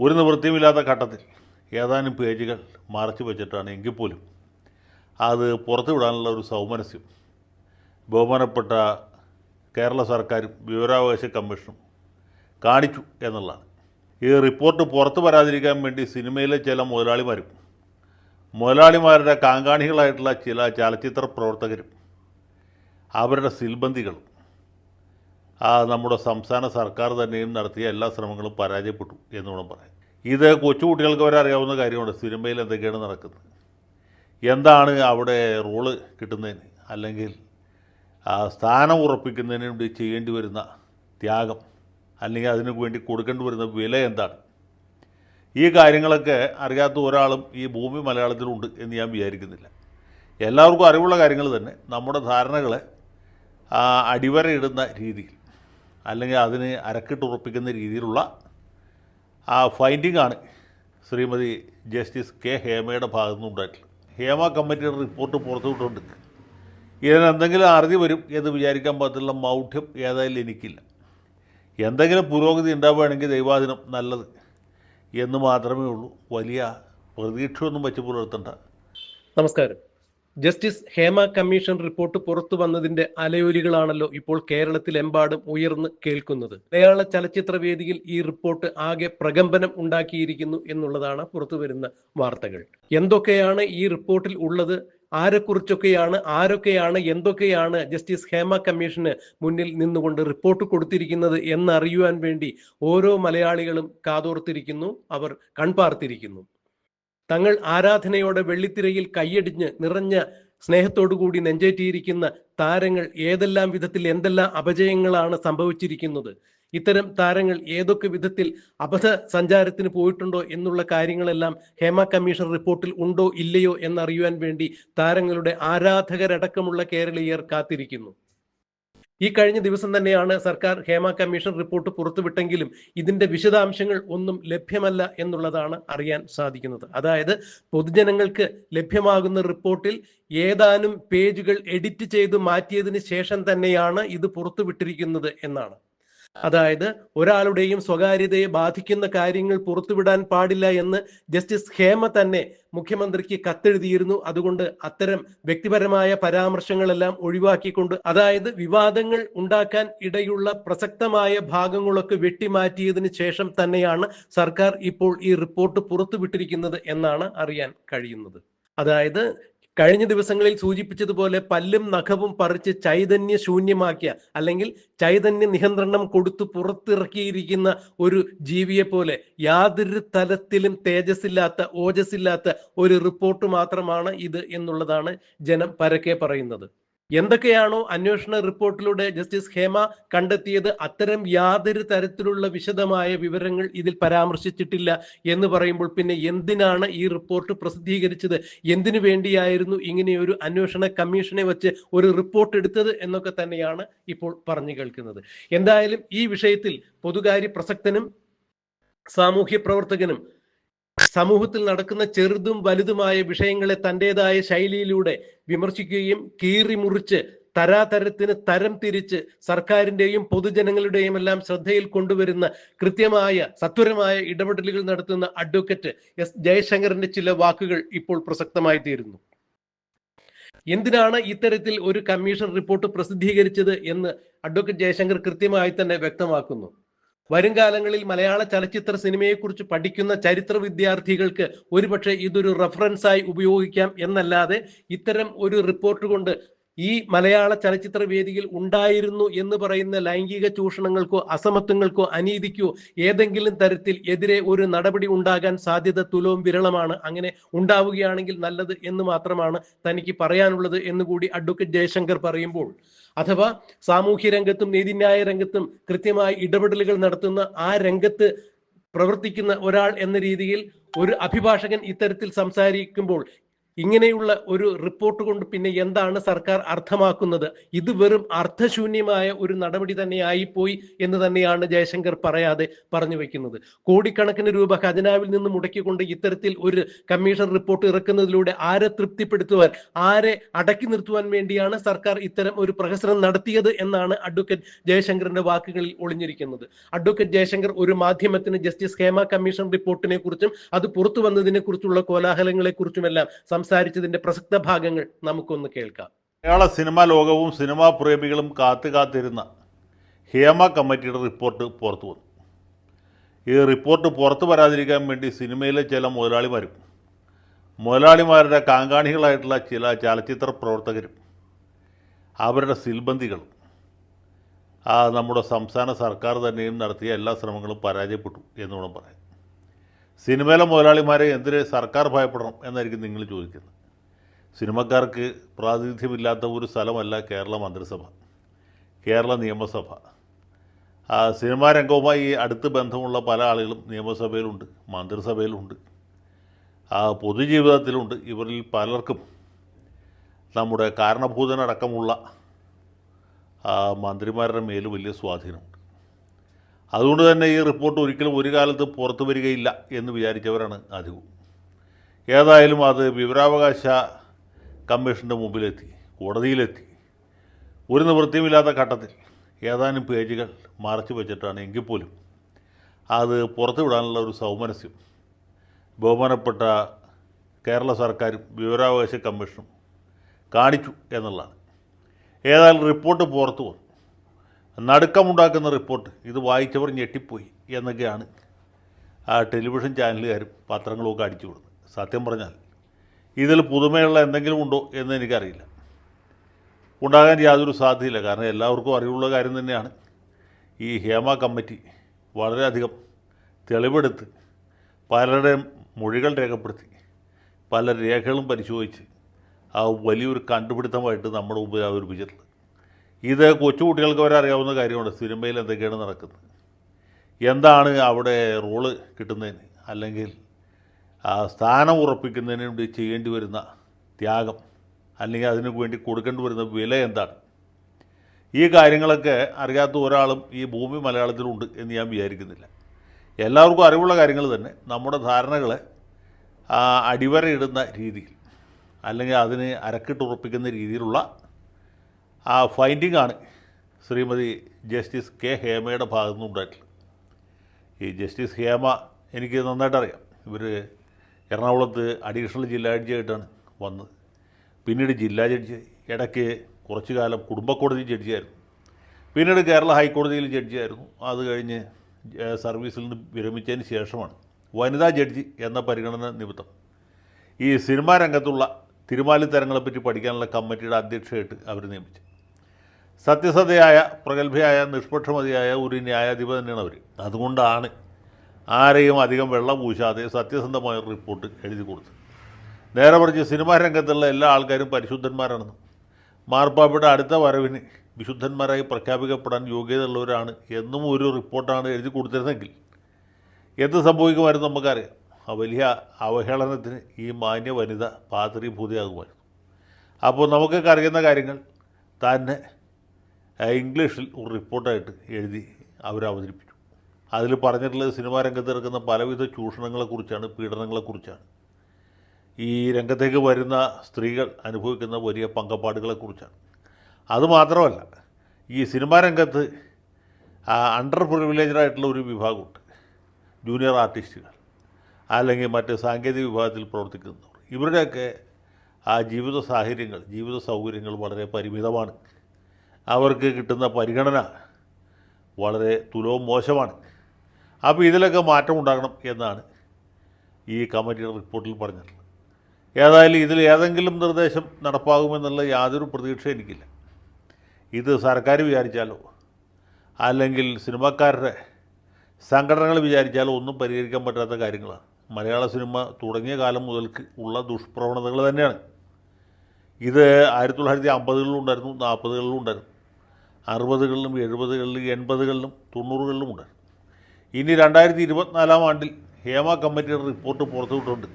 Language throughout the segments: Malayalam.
ഒരു നിവൃത്തിയുമില്ലാത്ത ഘട്ടത്തിൽ ഏതാനും പേജുകൾ മറച്ചു വെച്ചിട്ടാണ് എങ്കിൽ പോലും അത് പുറത്തുവിടാനുള്ള ഒരു സൗമനസ്യം. ബഹുമാനപ്പെട്ട കേരള സർക്കാരും വിവരാവകാശ കമ്മീഷനും കാണിച്ചു എന്നുള്ളതാണ്. ഈ റിപ്പോർട്ട് പുറത്തു വരാതിരിക്കാൻ വേണ്ടി സിനിമയിലെ ചില മുതലാളിമാരും മുതലാളിമാരുടെ കാങ്കാണികളായിട്ടുള്ള ചില ചലച്ചിത്ര പ്രവർത്തകരും അവരുടെ സിൽബന്ദികളും നമ്മുടെ സംസ്ഥാന സർക്കാർ തന്നെയും നടത്തിയ എല്ലാ ശ്രമങ്ങളും പരാജയപ്പെട്ടു എന്ന് വേണം പറയാൻ. ഇത് കൊച്ചുകുട്ടികൾക്ക് വരെ അറിയാവുന്ന കാര്യമാണ്. സിനിമയിൽ എന്തൊക്കെയാണ് നടക്കുന്നത്? എന്താണ് അവിടെ റോൾ കിട്ടുന്നതിന് അല്ലെങ്കിൽ സ്ഥാനം ഉറപ്പിക്കുന്നതിന് വേണ്ടി ചെയ്യേണ്ടി വരുന്ന ത്യാഗം അല്ലെങ്കിൽ അതിനു വേണ്ടി കൊടുക്കേണ്ടി വരുന്ന വില എന്താണ്? ഈ കാര്യങ്ങളൊക്കെ അറിയാത്ത ഒരാളും ഈ ഭൂമി മലയാളത്തിലുണ്ട് എന്ന് ഞാൻ വിചാരിക്കുന്നില്ല. എല്ലാവർക്കും അറിവുള്ള കാര്യങ്ങൾ തന്നെ. നമ്മുടെ ധാരണകളെ അടിവരയിടുന്ന രീതിയിൽ. അല്ലെങ്കിൽ അതിന് അരക്കിട്ടുറപ്പിക്കുന്ന രീതിയിലുള്ള ആ ഫൈൻഡിംഗ് ആണ് ശ്രീമതി ജസ്റ്റിസ് കെ ഹേമയുടെ ഭാഗത്തു നിന്നുണ്ടായിട്ടുള്ളത് ഹേമ കമ്മിറ്റിയുടെ റിപ്പോർട്ട് പുറത്തുവിട്ടുണ്ട് വിട്ടുണ്ട് ഇതിനെന്തെങ്കിലും അറുതി വരും എന്ന് വിചാരിക്കാൻ പറ്റുള്ള മൗഢ്യം ഏതായാലും എനിക്കില്ല. എന്തെങ്കിലും പുരോഗതി ഉണ്ടാവുകയാണെങ്കിൽ ദൈവാദിനം നല്ലത് എന്ന് മാത്രമേ ഉള്ളൂ. വലിയ പ്രതീക്ഷയൊന്നും വെച്ച് പുലർത്തണ്ട. നമസ്കാരം. ജസ്റ്റിസ് ഹേമ കമ്മീഷൻ റിപ്പോർട്ട് പുറത്തു വന്നതിന്റെ അലയൊലികളാണല്ലോ ഇപ്പോൾ കേരളത്തിലെമ്പാടും ഉയർന്ന് കേൾക്കുന്നത്. മലയാള ചലച്ചിത്ര വേദിയിൽ ഈ റിപ്പോർട്ട് ആകെ പ്രകമ്പനം ഉണ്ടാക്കിയിരിക്കുന്നു എന്നുള്ളതാണ് പുറത്തു വരുന്ന വാർത്തകൾ. എന്തൊക്കെയാണ് ഈ റിപ്പോർട്ടിൽ ഉള്ളത്? ആരെക്കുറിച്ചൊക്കെയാണ്? ആരൊക്കെയാണ്? എന്തൊക്കെയാണ് ജസ്റ്റിസ് ഹേമ കമ്മീഷന് മുന്നിൽ നിന്നുകൊണ്ട് റിപ്പോർട്ട് കൊടുത്തിരിക്കുന്നത് എന്നറിയുവാൻ വേണ്ടി ഓരോ മലയാളികളും കാതോർത്തിരിക്കുന്നു. അവർ കൺപാർത്തിരിക്കുന്നു. തങ്ങൾ ആരാധനയോടെ വെള്ളിത്തിരയിൽ കൈയടിഞ്ഞ് നിറഞ്ഞ സ്നേഹത്തോടുകൂടി നെഞ്ചേറ്റിയിരിക്കുന്ന താരങ്ങൾ ഏതെല്ലാം വിധത്തിൽ എന്തെല്ലാം അപജയങ്ങളാണ് സംഭവിച്ചിരിക്കുന്നത്? ഇത്തരം താരങ്ങൾ ഏതൊക്കെ വിധത്തിൽ അബദ്ധ സഞ്ചാരത്തിന് പോയിട്ടുണ്ടോ എന്നുള്ള കാര്യങ്ങളെല്ലാം ഹേമ കമ്മീഷൻ റിപ്പോർട്ടിൽ ഉണ്ടോ ഇല്ലയോ എന്നറിയുവാൻ വേണ്ടി താരങ്ങളുടെ ആരാധകരടക്കമുള്ള കേരളീയർ കാത്തിരിക്കുന്നു. ഈ കഴിഞ്ഞ ദിവസം തന്നെയാണ് സർക്കാർ ഹേമ കമ്മീഷൻ റിപ്പോർട്ട് പുറത്തുവിട്ടെങ്കിലും ഇതിന്റെ വിശദാംശങ്ങൾ ഒന്നും ലഭ്യമല്ല എന്നുള്ളതാണ് അറിയാൻ സാധിക്കുന്നത്. അതായത് പൊതുജനങ്ങൾക്ക് ലഭ്യമാകുന്ന റിപ്പോർട്ടിൽ ഏതാനും പേജുകൾ എഡിറ്റ് ചെയ്ത് മാറ്റിയതിന് ശേഷം തന്നെയാണ് ഇത് പുറത്തുവിട്ടിരിക്കുന്നത് എന്നാണ്. അതായത് ഒരാളുടെയും സ്വകാര്യതയെ ബാധിക്കുന്ന കാര്യങ്ങൾ പുറത്തുവിടാൻ പാടില്ല എന്ന് ജസ്റ്റിസ് ഹേമ തന്നെ മുഖ്യമന്ത്രിക്ക് കത്തെഴുതിയിരുന്നു. അതുകൊണ്ട് അത്തരം വ്യക്തിപരമായ പരാമർശങ്ങളെല്ലാം ഒഴിവാക്കിക്കൊണ്ട് അതായത് വിവാദങ്ങൾ ഉണ്ടാക്കാൻ ഇടയുള്ള പ്രസക്തമായ ഭാഗങ്ങളൊക്കെ വെട്ടിമാറ്റിയതിനു ശേഷം തന്നെയാണ് സർക്കാർ ഇപ്പോൾ ഈ റിപ്പോർട്ട് പുറത്തുവിട്ടിരിക്കുന്നത് എന്നാണ് അറിയാൻ കഴിയുന്നത്. അതായത് കഴിഞ്ഞ ദിവസങ്ങളിൽ സൂചിപ്പിച്ചതുപോലെ പല്ലും നഖവും പറിച്ച് ചൈതന്യ ശൂന്യമാക്കിയ അല്ലെങ്കിൽ ചൈതന്യ നിയന്ത്രണം കൊടുത്തു പുറത്തിറക്കിയിരിക്കുന്ന ഒരു ജീവിയെ പോലെ യാതൊരു തലത്തിലും തേജസ്സില്ലാത്ത ഓജസ്സില്ലാത്ത ഒരു റിപ്പോർട്ട് മാത്രമാണ് ഇത് എന്നുള്ളതാണ് ജനം പരക്കെ പറയുന്നത്. എന്തൊക്കെയാണോ അന്വേഷണ റിപ്പോർട്ടിലൂടെ ജസ്റ്റിസ് ഹേമ കണ്ടെത്തിയത് അത്തരം യാതൊരു തരത്തിലുള്ള വിശദമായ വിവരങ്ങൾ ഇതിൽ പരാമർശിച്ചിട്ടില്ല എന്ന് പറയുമ്പോൾ പിന്നെ എന്തിനാണ് ഈ റിപ്പോർട്ട് പ്രസിദ്ധീകരിച്ചത്? എന്തിനു വേണ്ടിയായിരുന്നു ഇങ്ങനെയൊരു അന്വേഷണ കമ്മീഷനെ വെച്ച് ഒരു റിപ്പോർട്ട് എടുത്തത് എന്നൊക്കെ തന്നെയാണ് ഇപ്പോൾ പറഞ്ഞു കേൾക്കുന്നത്. എന്തായാലും ഈ വിഷയത്തിൽ പൊതുകാര്യ പ്രസക്തനും സാമൂഹ്യ പ്രവർത്തകനും സമൂഹത്തിൽ നടക്കുന്ന ചെറുതും വലുതുമായ വിഷയങ്ങളെ തന്റെതായ ശൈലിയിലൂടെ വിമർശിക്കുകയും കീറി മുറിച്ച് തരാതരത്തിന് തരം തിരിച്ച് സർക്കാരിന്റെയും പൊതുജനങ്ങളുടെയും എല്ലാം ശ്രദ്ധയിൽ കൊണ്ടുവരുന്ന കൃത്യമായ സത്വരമായ ഇടപെടലുകൾ നടത്തുന്ന അഡ്വക്കേറ്റ് എസ്. ജയശങ്കറിന്റെ ചില വാക്കുകൾ ഇപ്പോൾ പ്രസക്തമായി തീരുന്നു. എന്തിനാണ് ഇത്തരത്തിൽ ഒരു കമ്മീഷൻ റിപ്പോർട്ട് പ്രസിദ്ധീകരിച്ചത് എന്ന് അഡ്വക്കേറ്റ് ജയശങ്കർ കൃത്യമായി തന്നെ വ്യക്തമാക്കുന്നു. വരും കാലങ്ങളിൽ മലയാള ചലച്ചിത്ര സിനിമയെക്കുറിച്ച് പഠിക്കുന്ന ചരിത്ര വിദ്യാർത്ഥികൾക്ക് ഒരുപക്ഷെ ഇതൊരു റെഫറൻസായി ഉപയോഗിക്കാം എന്നല്ലാതെ ഇത്തരം ഒരു റിപ്പോർട്ട് കൊണ്ട് ഈ മലയാള ചലച്ചിത്ര വേദിയിൽ ഉണ്ടായിരുന്നു എന്ന് പറയുന്ന ലൈംഗിക ചൂഷണങ്ങൾക്കോ അസമത്വങ്ങൾക്കോ അനീതിക്കോ ഏതെങ്കിലും തരത്തിൽ എതിരെ ഒരു നടപടി ഉണ്ടാകാൻ സാധ്യത തുലവും വിരളമാണ്. അങ്ങനെ ഉണ്ടാവുകയാണെങ്കിൽ നല്ലത് എന്ന് മാത്രമാണ് തനിക്ക് പറയാനുള്ളത് എന്നുകൂടി അഡ്വക്കേറ്റ് ജയശങ്കർ പറയുമ്പോൾ. അഥവാ സാമൂഹ്യ രംഗത്തും നീതിന്യായ രംഗത്തും കൃത്യമായി ഇടപെടലുകൾ നടത്തുന്ന ആ രംഗത്ത് പ്രവർത്തിക്കുന്ന ഒരാൾ എന്ന രീതിയിൽ ഒരു അഭിഭാഷകൻ ഇത്തരത്തിൽ സംസാരിക്കുമ്പോൾ ഇങ്ങനെയുള്ള ഒരു റിപ്പോർട്ട് കൊണ്ട് പിന്നെ എന്താണ് സർക്കാർ അർത്ഥമാക്കുന്നത്? ഇത് വെറും അർത്ഥശൂന്യമായ ഒരു നടപടി തന്നെയായിപ്പോയി എന്ന് തന്നെയാണ് ജയശങ്കർ പറയാതെ പറഞ്ഞു വെക്കുന്നത്. കോടിക്കണക്കിന് രൂപ ഖജനാവിൽ നിന്ന് മുടക്കിക്കൊണ്ട് ഇത്തരത്തിൽ ഒരു കമ്മീഷൻ റിപ്പോർട്ട് ഇറക്കുന്നതിലൂടെ ആരെ തൃപ്തിപ്പെടുത്തുവാൻ ആരെ അടക്കി നിർത്തുവാൻ വേണ്ടിയാണ് സർക്കാർ ഇത്തരം ഒരു പ്രഹസനം നടത്തിയത് എന്നാണ് അഡ്വക്കേറ്റ് ജയശങ്കറിന്റെ വാക്കുകളിൽ ഒളിഞ്ഞിരിക്കുന്നത്. അഡ്വക്കേറ്റ് ജയശങ്കർ ഒരു മാധ്യമത്തിന് ജസ്റ്റിസ് ഹേമ കമ്മീഷൻ റിപ്പോർട്ടിനെ കുറിച്ചും അത് പുറത്തു വന്നതിനെ കുറിച്ചുള്ള കോലാഹലങ്ങളെ കുറിച്ചുമെല്ലാം സംസാരിച്ചതിന്റെ പ്രസക്ത ഭാഗങ്ങൾ നമുക്കൊന്ന് കേൾക്കാം. മലയാള സിനിമാ ലോകവും സിനിമാ പ്രേമികളും കാത്തു കാത്തിരുന്ന ഹേമ കമ്മിറ്റിയുടെ റിപ്പോർട്ട് പുറത്തു വന്നു. ഈ റിപ്പോർട്ട് പുറത്തു വരാതിരിക്കാൻ വേണ്ടി സിനിമയിലെ ചില മുതലാളിമാരും മുതലാളിമാരുടെ കാങ്കാണികളായിട്ടുള്ള ചില ചലച്ചിത്ര പ്രവർത്തകരും അവരുടെ സിൽബന്ദികളും ആ നമ്മുടെ സംസ്ഥാന സർക്കാർ തന്നെയും നടത്തിയ എല്ലാ ശ്രമങ്ങളും പരാജയപ്പെട്ടു എന്ന് വേണം പറയാൻ. സിനിമയിലെ മുതലാളിമാരെ എന്തിന് സർക്കാർ ഭയപ്പെടണം എന്നായിരിക്കും നിങ്ങൾ ചോദിക്കുന്നത്. സിനിമക്കാർക്ക് പ്രാതിനിധ്യമില്ലാത്ത ഒരു സ്ഥലമല്ല കേരള മന്ത്രിസഭ കേരള നിയമസഭ. സിനിമാ രംഗവുമായി അടുത്ത് ബന്ധമുള്ള പല ആളുകളും നിയമസഭയിലുണ്ട് മന്ത്രിസഭയിലുണ്ട്. പൊതുജീവിതത്തിലുണ്ട്. ഇവരിൽ പലർക്കും നമ്മുടെ കാരണഭൂതനടക്കമുള്ള മന്ത്രിമാരുടെ മേൽ വലിയ സ്വാധീനമുണ്ട്. അതുകൊണ്ട് തന്നെ ഈ റിപ്പോർട്ട് ഒരിക്കലും ഒരു കാലത്ത് പുറത്തു വരികയില്ല എന്ന് വിചാരിച്ചവരാണ് അധികവും. ഏതായാലും അത് വിവരാവകാശ കമ്മീഷന്റെ മുമ്പിലെത്തി കോടതിയിലെത്തി. ഒരു നിവൃത്തിയുമില്ലാത്ത ഘട്ടത്തിൽ ഏതാനും പേജുകൾ മറച്ചു വെച്ചിട്ടാണ് എങ്കിൽ പോലും അത് പുറത്തുവിടാനുള്ള ഒരു സൗമനസ്യം ബഹുമാനപ്പെട്ട കേരള സർക്കാരും വിവരാവകാശ കമ്മീഷനും കാണിച്ചു എന്നുള്ളതാണ്. ഏതായാലും റിപ്പോർട്ട് പുറത്തു വന്നു. നടുക്കമുണ്ടാക്കുന്ന റിപ്പോർട്ട് ഇത് വായിച്ചവർ ഞെട്ടിപ്പോയി എന്നൊക്കെയാണ് ആ ടെലിവിഷൻ ചാനലുകാരും പത്രങ്ങളുമൊക്കെ അടിച്ചു വിടുന്നത് സത്യം പറഞ്ഞാൽ ഇതിൽ പുതുമയുള്ള എന്തെങ്കിലും ഉണ്ടോ എന്ന് എനിക്കറിയില്ല. ഉണ്ടാകാൻ യാതൊരു സാധ്യതയില്ല. കാരണം എല്ലാവർക്കും അറിവുള്ള കാര്യം തന്നെയാണ്. ഈ ഹേമ കമ്മിറ്റി വളരെയധികം തെളിവെടുത്ത് പലരുടെ മൊഴികൾ രേഖപ്പെടുത്തി പല രേഖകളും പരിശോധിച്ച് ആ വലിയൊരു കണ്ടുപിടുത്തമായിട്ട് നമ്മുടെ മുമ്പിൽ അവതരിപ്പിച്ചിട്ടുള്ളത് ഇത് കൊച്ചുകുട്ടികൾക്ക് വരെ അറിയാവുന്ന കാര്യമാണ്. സിനിമയിൽ എന്തൊക്കെയാണ് നടക്കുന്നത്? എന്താണ് അവിടെ റോൾ കിട്ടുന്നതിന്? അല്ലെങ്കിൽ സ്ഥാനം ഉറപ്പിക്കുന്നതിന് വേണ്ടി ചെയ്യേണ്ടി വരുന്ന ത്യാഗം അല്ലെങ്കിൽ അതിനു വേണ്ടി കൊടുക്കേണ്ടി വരുന്ന വില എന്താണ്? ഈ കാര്യങ്ങളൊക്കെ അറിയാത്ത ഒരാളും ഈ ഭൂമി മലയാളത്തിലുണ്ട് എന്ന് ഞാൻ വിചാരിക്കുന്നില്ല. എല്ലാവർക്കും അറിവുള്ള കാര്യങ്ങൾ തന്നെ. നമ്മുടെ ധാരണകളെ അടിവരയിടുന്ന രീതിയിൽ അല്ലെങ്കിൽ അതിന് അരക്കിട്ടുറപ്പിക്കുന്ന രീതിയിലുള്ള ആ ഫൈൻഡിംഗ് ആണ് ശ്രീമതി ജസ്റ്റിസ് കെ ഹേമയുടെ ഭാഗത്തു നിന്നുണ്ടായിട്ടുള്ളത് ഈ ജസ്റ്റിസ് ഹേമ എനിക്ക് നന്നായിട്ട് അറിയാം ഇവർ എറണാകുളത്ത് അഡീഷണൽ ജില്ലാ ജഡ്ജിയായിട്ടാണ് വന്നത്. പിന്നീട് ജില്ലാ ജഡ്ജി ഇടയ്ക്ക് കുറച്ചു കാലം കുടുംബക്കോടതി ജഡ്ജിയായിരുന്നു. പിന്നീട് കേരള ഹൈക്കോടതിയിൽ ജഡ്ജിയായിരുന്നു. അത് കഴിഞ്ഞ് സർവീസിൽ നിന്ന് വിരമിച്ചതിന് ശേഷമാണ് വനിതാ ജഡ്ജി എന്ന പരിഗണന നിമിത്തം. ഈ സിനിമാ രംഗത്തുള്ള തിരുമാലിത്തരങ്ങളെപ്പറ്റി പഠിക്കാനുള്ള കമ്മിറ്റിയുടെ അധ്യക്ഷയായിട്ട് അവർ നിയമിച്ചു സത്യസന്ധയായ പ്രഗത്ഭയായ നിഷ്പക്ഷമതിയായ ഒരു ന്യായാധിപ തന്നെയാണ് അവർ അതുകൊണ്ടാണ് ആരെയും അധികം വെള്ളം പൂശാതെ സത്യസന്ധമായ റിപ്പോർട്ട് എഴുതി കൊടുത്തത്. നേരെ മറിച്ച് സിനിമാ രംഗത്തുള്ള എല്ലാ ആൾക്കാരും പരിശുദ്ധന്മാരാണെന്നും. മാർപ്പാപ്പയുടെ അടുത്ത വരവിന് വിശുദ്ധന്മാരായി പ്രഖ്യാപിക്കപ്പെടാൻ യോഗ്യതയുള്ളവരാണ് എന്നും ഒരു റിപ്പോർട്ടാണ് എഴുതി കൊടുത്തിരുന്നെങ്കിൽ എന്ത് സംഭവിക്കുമായിരുന്നു നമുക്കറിയാം. ആ വലിയ അവഹേളനത്തിന് ഈ മാന്യ വനിത പാത്രീഭൂതയാകുമായിരുന്നു. അപ്പോൾ നമുക്കൊക്കെ അറിയുന്ന കാര്യങ്ങൾ തന്നെ ഇംഗ്ലീഷിൽ ഒരു റിപ്പോർട്ടായിട്ട് എഴുതി അവർ അവതരിപ്പിച്ചു. അതിൽ പറഞ്ഞിട്ടുള്ളത് സിനിമാ രംഗത്ത് നടക്കുന്ന പലവിധ ചൂഷണങ്ങളെക്കുറിച്ചാണ് പീഡനങ്ങളെക്കുറിച്ചാണ്. ഈ രംഗത്തേക്ക് വരുന്ന സ്ത്രീകൾ അനുഭവിക്കുന്ന വലിയ പങ്കപ്പാടുകളെക്കുറിച്ചാണ്. അതുമാത്രമല്ല ഈ സിനിമാ രംഗത്ത് അണ്ടർ പ്രിവിലേജഡായിട്ടുള്ള ഒരു വിഭാഗമുണ്ട് ജൂനിയർ ആർട്ടിസ്റ്റുകൾ അല്ലെങ്കിൽ മറ്റ് സാങ്കേതിക വിഭാഗത്തിൽ പ്രവർത്തിക്കുന്നവർ. ഇവരുടെയൊക്കെ ആ ജീവിത സാഹചര്യങ്ങൾ ജീവിത സൗകര്യങ്ങൾ വളരെ പരിമിതമാണ്. അവർക്ക് കിട്ടുന്ന പരിഗണന വളരെ തുലവും മോശമാണ്. അപ്പോൾ ഇതിലൊക്കെ മാറ്റം ഉണ്ടാകണം എന്നാണ് ഈ കമ്മിറ്റിയുടെ റിപ്പോർട്ടിൽ പറഞ്ഞിട്ടുള്ളത്. ഏതായാലും ഇതിൽ ഏതെങ്കിലും നിർദ്ദേശം നടപ്പാകുമെന്നുള്ള യാതൊരു പ്രതീക്ഷ എനിക്കില്ല. ഇത് സർക്കാർ വിചാരിച്ചാലോ? അല്ലെങ്കിൽ സിനിമക്കാരുടെ സംഘടനകൾ വിചാരിച്ചാലോ? ഒന്നും പരിഹരിക്കാൻ പറ്റാത്ത കാര്യങ്ങളാണ്. മലയാള സിനിമ തുടങ്ങിയ കാലം മുതൽക്ക് ഉള്ള ദുഷ്പ്രവണതകൾ തന്നെയാണ്. ഇത് ആയിരത്തി തൊള്ളായിരത്തി അമ്പതുകളിലും ഉണ്ടായിരുന്നു നാൽപ്പതുകളിലും ഉണ്ടായിരുന്നു. അറുപതുകളിലും എഴുപതുകളിലും എൺപതുകളിലും തൊണ്ണൂറുകളിലും ഉണ്ട്. ഇനി രണ്ടായിരത്തി ഇരുപത്തിനാലാം ആണ്ടിൽ ഹേമ കമ്മിറ്റിയുടെ റിപ്പോർട്ട് പുറത്തുവിട്ടുണ്ട്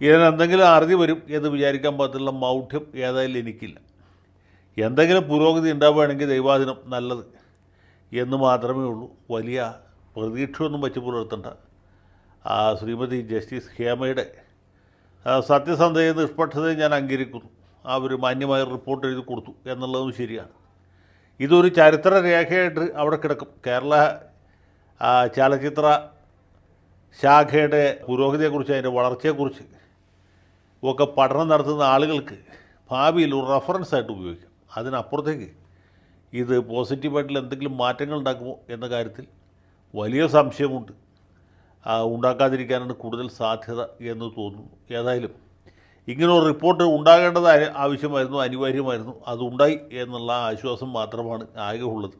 ഇതിനെന്തെങ്കിലും അറുതി വരും എന്ന് വിചാരിക്കാൻ പറ്റുള്ള മൗഢ്യം ഏതായാലും എനിക്കില്ല. എന്തെങ്കിലും പുരോഗതി ഉണ്ടാവുകയാണെങ്കിൽ ദൈവാദിനം നല്ലത് എന്ന് മാത്രമേ ഉള്ളൂ. വലിയ പ്രതീക്ഷയൊന്നും വച്ച് പുലർത്തേണ്ട ആ ശ്രീമതി ജസ്റ്റിസ് ഹേമയുടെ സത്യസന്ധതയും നിഷ്പക്ഷതയും ഞാൻ അംഗീകരിക്കുന്നു. അവർ മാന്യമായ റിപ്പോർട്ട് എഴുതി കൊടുത്തു എന്നുള്ളതും ശരിയാണ്. ഇതൊരു ചരിത്ര രേഖയായിട്ട് അവിടെ കിടക്കും. കേരള ചലച്ചിത്ര ശാഖയുടെ പുരോഗതിയെക്കുറിച്ച് അതിന്റെ വളർച്ചയെക്കുറിച്ച് ഒക്കെ പഠനം നടത്തുന്ന ആളുകൾക്ക് ഭാവിയിൽ ഒരു റെഫറൻസ് ആയിട്ട് ഉപയോഗിക്കാം. അതിനപ്പുറത്തേക്ക് ഇത് പോസിറ്റീവായിട്ടുള്ള എന്തെങ്കിലും മാറ്റങ്ങൾ ഉണ്ടാക്കുമോ എന്ന കാര്യത്തിൽ വലിയ സംശയമുണ്ട്. ഉണ്ടാക്കാതിരിക്കാനാണ് കൂടുതൽ സാധ്യത എന്ന് തോന്നുന്നു. ഏതായാലും ഇങ്ങനെ ഒരു റിപ്പോർട്ട് ഉണ്ടാകേണ്ടത് ആവശ്യമായിരുന്നു അനിവാര്യമായിരുന്നു. അതുണ്ടായി എന്നുള്ള ആശ്വാസം മാത്രമാണ് ആകെ ഉള്ളത്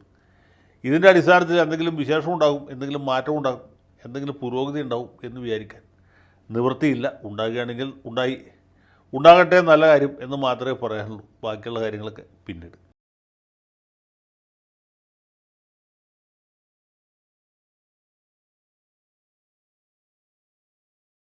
ഇതിന്റെ അടിസ്ഥാനത്തിൽ എന്തെങ്കിലും വിശേഷം ഉണ്ടാകും എന്തെങ്കിലും മാറ്റം ഉണ്ടാകും എന്തെങ്കിലും പുരോഗതി ഉണ്ടാവും എന്ന് വിചാരിക്കാൻ നിവൃത്തിയില്ല. ഉണ്ടാകുകയാണെങ്കിൽ ഉണ്ടായി. ഉണ്ടാകട്ടെ നല്ല കാര്യം എന്ന് മാത്രമേ പറയാനുള്ളൂ. ബാക്കിയുള്ള കാര്യങ്ങളൊക്കെ പിന്നീട്.